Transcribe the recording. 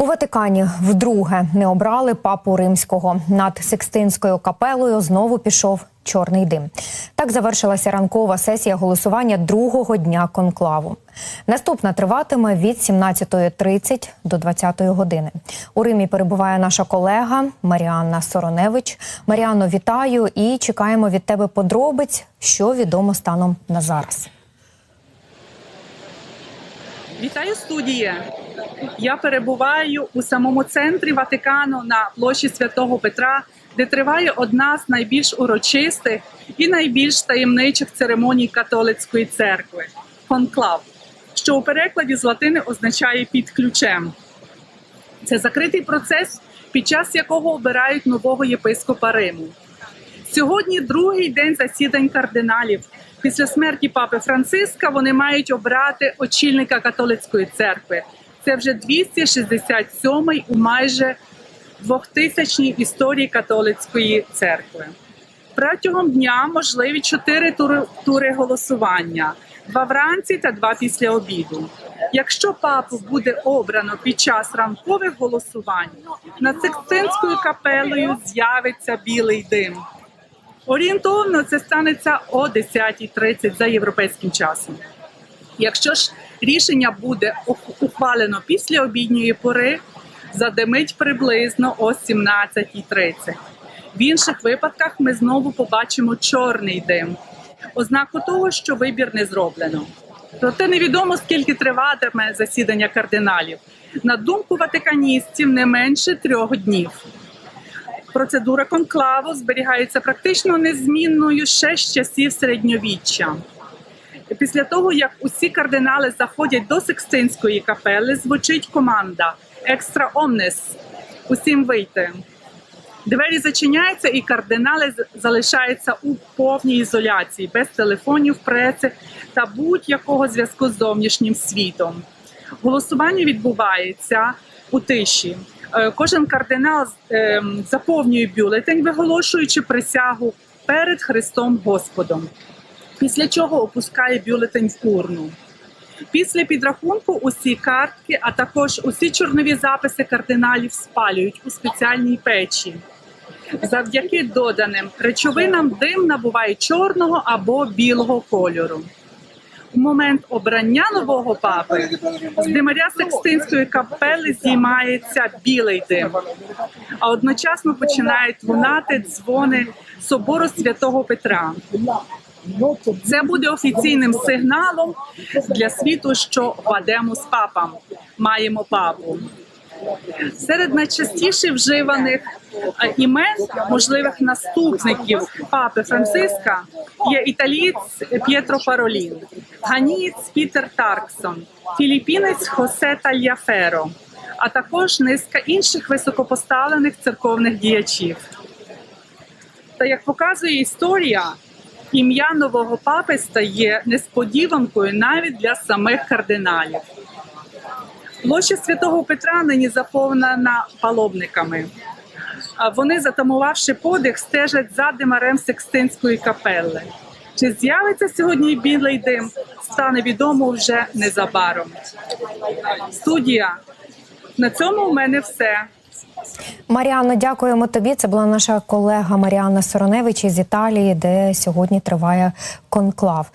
У Ватикані вдруге не обрали папу римського. Над Сикстинською капелою знову пішов чорний дим. Так завершилася ранкова сесія голосування другого дня конклаву. Наступна триватиме від 17.30 до 20 години. У Римі перебуває наша колега Маріанна Сороневич. Маріанно, вітаю і чекаємо від тебе подробиць, що відомо станом на зараз. Вітаю студія. Я перебуваю у самому центрі Ватикану на площі Святого Петра, де триває одна з найбільш урочистих і найбільш таємничих церемоній католицької церкви конклав, що у перекладі з латини означає під ключем. Це закритий процес, під час якого обирають нового єпископа Риму. Сьогодні другий день засідань кардиналів. Після смерті папи Франциска вони мають обрати очільника католицької церкви. Це вже 267-й у майже 2000-й історії католицької церкви. Протягом дня можливі чотири тури, голосування: два вранці та два після обіду. Якщо папу буде обрано під час ранкових голосувань, над Сикстинською капелею з'явиться білий дим. Орієнтовно це станеться о 10.30 за європейським часом. Якщо ж рішення буде ухвалено після обідньої пори, задимить приблизно о 17.30. В інших випадках ми знову побачимо чорний дим, ознаку того, що вибір не зроблено. Проте невідомо скільки триватиме засідання кардиналів. На думку ватиканістів, не менше трьох днів. Процедура конклаву зберігається практично незмінною ще з часів середньовіччя. Після того, як усі кардинали заходять до Секстинської капели, звучить команда Екстра Омнес. Усім вийти. Двері зачиняються, і кардинали залишаються у повній ізоляції, без телефонів, преси та будь-якого зв'язку з зовнішнім світом. Голосування відбувається у тиші. Е, Кожен кардинал ем, заповнює бюлетень, виголошуючи присягу перед Христом Господом. Після чого опускає бюлетень в урну. Після підрахунку усі картки, а також усі чорнові записи кардиналів спалюють у спеціальній печі. Завдяки доданим речовинам дим набуває чорного або білого кольору. У момент обрання нового папи з димаря Секстинської капели знімається білий дим, а одночасно починають лунати дзвони собору святого Петра. Це буде офіційним сигналом для світу, що падемо з папам маємо папу. Серед найчастіше вживаних е, імен можливих наступників папи Франциска є італієць П'єтро Паролін, ганієць Пітер Тарксон, філіппінець Хосе Тальяферо, а також низка інших високопоставлених церковних діячів. Та як показує історія, ім'я нового папи стає несподіванкою навіть для самих кардиналів. Площа святого Петра нині заповнена паломниками. Вони, затамувавши подих, стежать за димарем Секстинської капели. Чи з'явиться сьогодні білий дим, стане відомо вже незабаром. Студія. На цьому у мене все. Маріанно, дякуємо тобі. Це була наша колега Маріанна Сороневич із Італії, де сьогодні триває конклав.